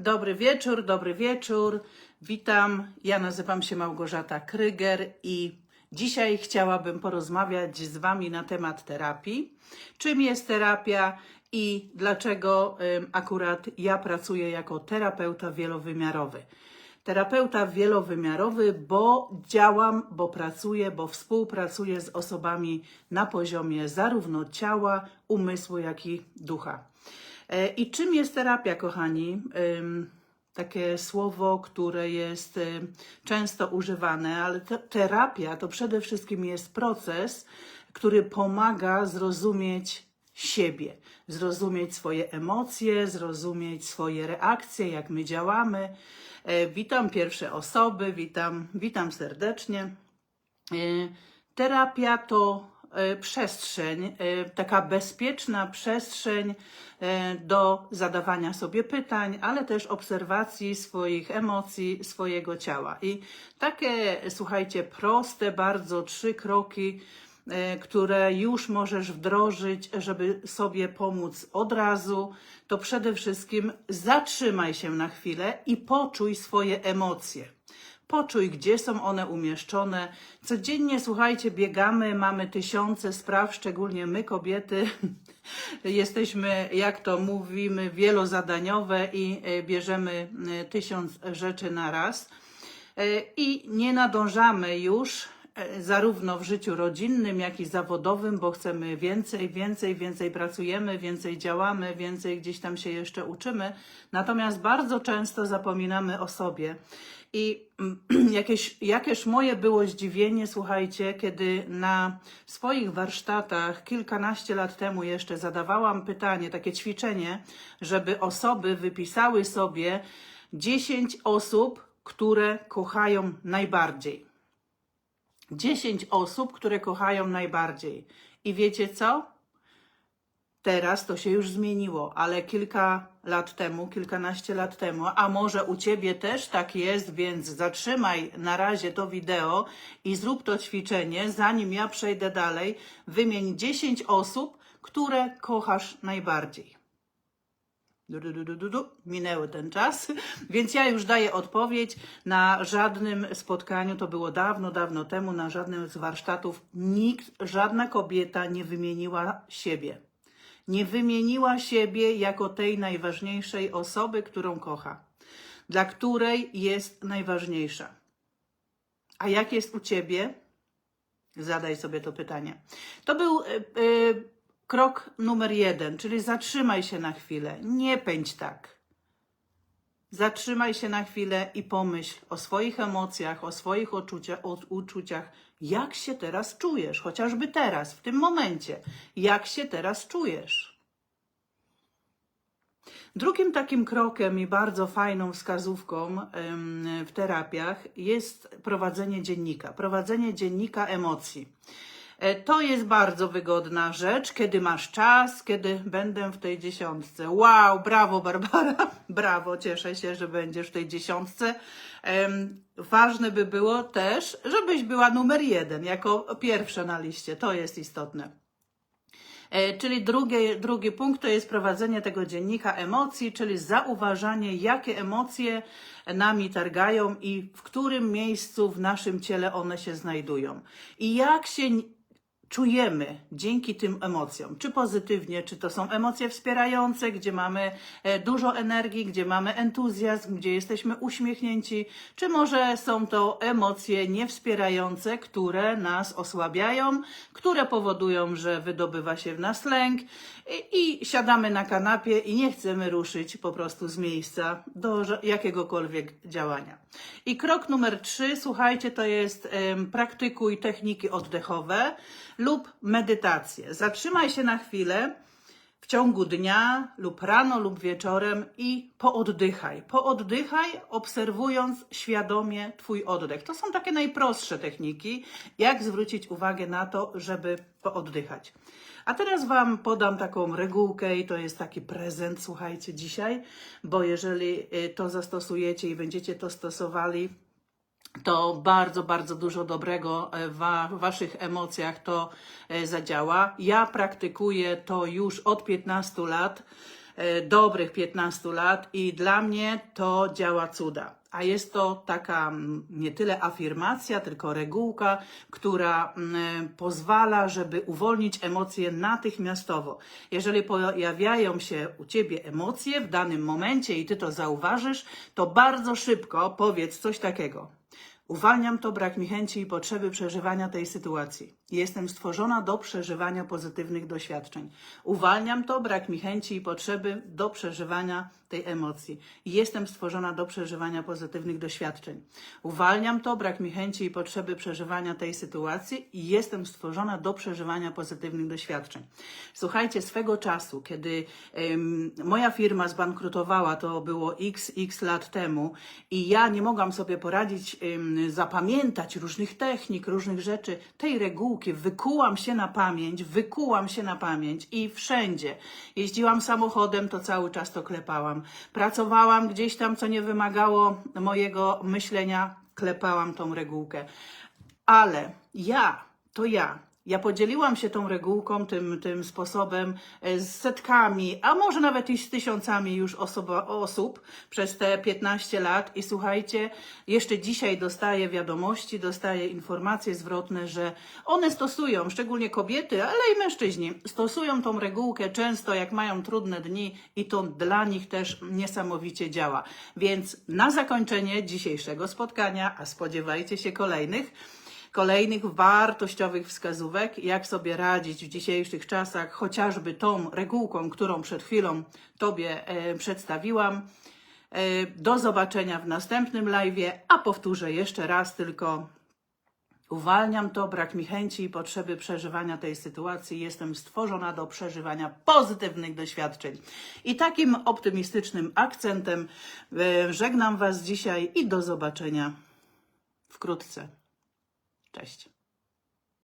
Dobry wieczór, dobry wieczór. Witam. Ja nazywam się Małgorzata Kryger i dzisiaj chciałabym porozmawiać z Wami na temat terapii. Czym jest terapia i dlaczego akurat ja pracuję jako terapeuta wielowymiarowy. Terapeuta wielowymiarowy, bo działam, bo pracuję, bo współpracuję z osobami na poziomie zarówno ciała, umysłu, jak i ducha. E, I czym jest terapia, kochani? Takie słowo, które jest y, często używane, ale te, terapia to przede wszystkim jest proces, który pomaga zrozumieć siebie, zrozumieć swoje emocje, zrozumieć swoje reakcje, jak my działamy. E, Witam pierwsze osoby, witam, witam serdecznie. E, Terapia to przestrzeń, e, taka bezpieczna przestrzeń e, do zadawania sobie pytań, ale też obserwacji swoich emocji, swojego ciała. I takie, słuchajcie, proste bardzo trzy kroki, e, które już możesz wdrożyć, żeby sobie pomóc od razu, to przede wszystkim zatrzymaj się na chwilę i poczuj swoje emocje. Poczuj, gdzie są one umieszczone. Codziennie, słuchajcie, biegamy, mamy tysiące spraw, szczególnie my, kobiety. Jesteśmy, jak to mówimy, wielozadaniowe i e, bierzemy e, tysiąc rzeczy na raz. E, I nie nadążamy już zarówno w życiu rodzinnym, jak i zawodowym, bo chcemy więcej, więcej, więcej pracujemy, więcej działamy, więcej gdzieś tam się jeszcze uczymy. Natomiast bardzo często zapominamy o sobie. I mm, jakieś, jakież moje było zdziwienie, słuchajcie, kiedy na swoich warsztatach kilkanaście lat temu jeszcze zadawałam pytanie, takie ćwiczenie, żeby osoby wypisały sobie 10 osób, które kochają najbardziej. 10 osób, które kochają najbardziej. I wiecie co? Teraz to się już zmieniło, ale kilka lat temu, kilkanaście lat temu, a może u ciebie też tak jest, więc zatrzymaj na razie to wideo i zrób to ćwiczenie, zanim ja przejdę dalej. Wymień 10 osób, które kochasz najbardziej. Du, du, du, du. Minęły ten czas, więc ja już daję odpowiedź. Na żadnym spotkaniu, to było dawno, dawno temu, na żadnym z warsztatów nikt, żadna kobieta nie wymieniła siebie. Nie wymieniła siebie jako tej najważniejszej osoby, którą kocha, dla której jest najważniejsza. A jak jest u ciebie? Zadaj sobie to pytanie. To był y, y, krok numer jeden, czyli zatrzymaj się na chwilę. Nie pędź tak. Zatrzymaj się na chwilę i pomyśl o swoich emocjach, o swoich uczucia, o uczuciach. Jak się teraz czujesz? Chociażby teraz, w tym momencie. Jak się teraz czujesz? Drugim takim krokiem i bardzo fajną wskazówką w terapiach jest prowadzenie dziennika. Prowadzenie dziennika emocji. E, To jest bardzo wygodna rzecz, kiedy masz czas, kiedy będę w tej dziesiątce. Wow, brawo Barbara, brawo, cieszę się, że będziesz w tej dziesiątce. Ważne by było też, żebyś była numer jeden, jako pierwsza na liście, to jest istotne. E, Czyli drugie, drugi punkt to jest prowadzenie tego dziennika emocji, czyli zauważanie, jakie emocje nami targają i w którym miejscu w naszym ciele one się znajdują. I jak się czujemy dzięki tym emocjom, czy pozytywnie, czy to są emocje wspierające, gdzie mamy e, dużo energii, gdzie mamy entuzjazm, gdzie jesteśmy uśmiechnięci, czy może są to emocje niewspierające, które nas osłabiają, które powodują, że wydobywa się w nas lęk i, i siadamy na kanapie i nie chcemy ruszyć po prostu z miejsca do jakiegokolwiek działania. I krok numer trzy, słuchajcie, to jest praktykuj techniki oddechowe lub medytację. Zatrzymaj się na chwilę w ciągu dnia lub rano lub wieczorem i pooddychaj. Pooddychaj, obserwując świadomie Twój oddech. To są takie najprostsze techniki, jak zwrócić uwagę na to, żeby pooddychać. A teraz Wam podam taką regułkę i to jest taki prezent, słuchajcie, dzisiaj, bo jeżeli y, to zastosujecie i będziecie to stosowali, to bardzo, bardzo dużo dobrego e, w Waszych emocjach to e, zadziała. Ja praktykuję to już od 15 lat. e, dobrych 15 lat i dla mnie to działa cuda. A jest to taka mm, nie tyle afirmacja, tylko regułka, która mm, pozwala, żeby uwolnić emocje natychmiastowo. Jeżeli pojawiają się u ciebie emocje w danym momencie i ty to zauważysz, to bardzo szybko powiedz coś takiego. Uwalniam to, brak mi chęci i potrzeby przeżywania tej sytuacji. Jestem stworzona do przeżywania pozytywnych doświadczeń. Uwalniam to, brak mi chęci i potrzeby do przeżywania tej emocji. Jestem stworzona do przeżywania pozytywnych doświadczeń. Uwalniam to, brak mi chęci i potrzeby przeżywania tej sytuacji i jestem stworzona do przeżywania pozytywnych doświadczeń. Słuchajcie, swego czasu, kiedy em, moja firma zbankrutowała, to było x, x lat temu i ja nie mogłam sobie poradzić, em, zapamiętać różnych technik, różnych rzeczy, tej regułki, wykułam się na pamięć, wykułam się na pamięć i wszędzie. Jeździłam samochodem, to cały czas to klepałam. Pracowałam gdzieś tam, co nie wymagało mojego myślenia, klepałam tą regułkę. Ale ja, to ja, ja podzieliłam się tą regułką, tym, tym sposobem e, z setkami, a może nawet i z tysiącami już osoba, osób przez te 15 lat. I słuchajcie, jeszcze dzisiaj dostaję wiadomości, dostaję informacje zwrotne, że one stosują, szczególnie kobiety, ale i mężczyźni, stosują tą regułkę często, jak mają trudne dni, i to dla nich też niesamowicie działa. Więc na zakończenie dzisiejszego spotkania, a spodziewajcie się kolejnych, kolejnych wartościowych wskazówek, jak sobie radzić w dzisiejszych czasach, chociażby tą regułką, którą przed chwilą Tobie e, przedstawiłam. E, do zobaczenia w następnym live, a powtórzę jeszcze raz tylko. Uwalniam to, brak mi chęci i potrzeby przeżywania tej sytuacji. Jestem stworzona do przeżywania pozytywnych doświadczeń. I takim optymistycznym akcentem e, żegnam Was dzisiaj i do zobaczenia wkrótce. Cześć.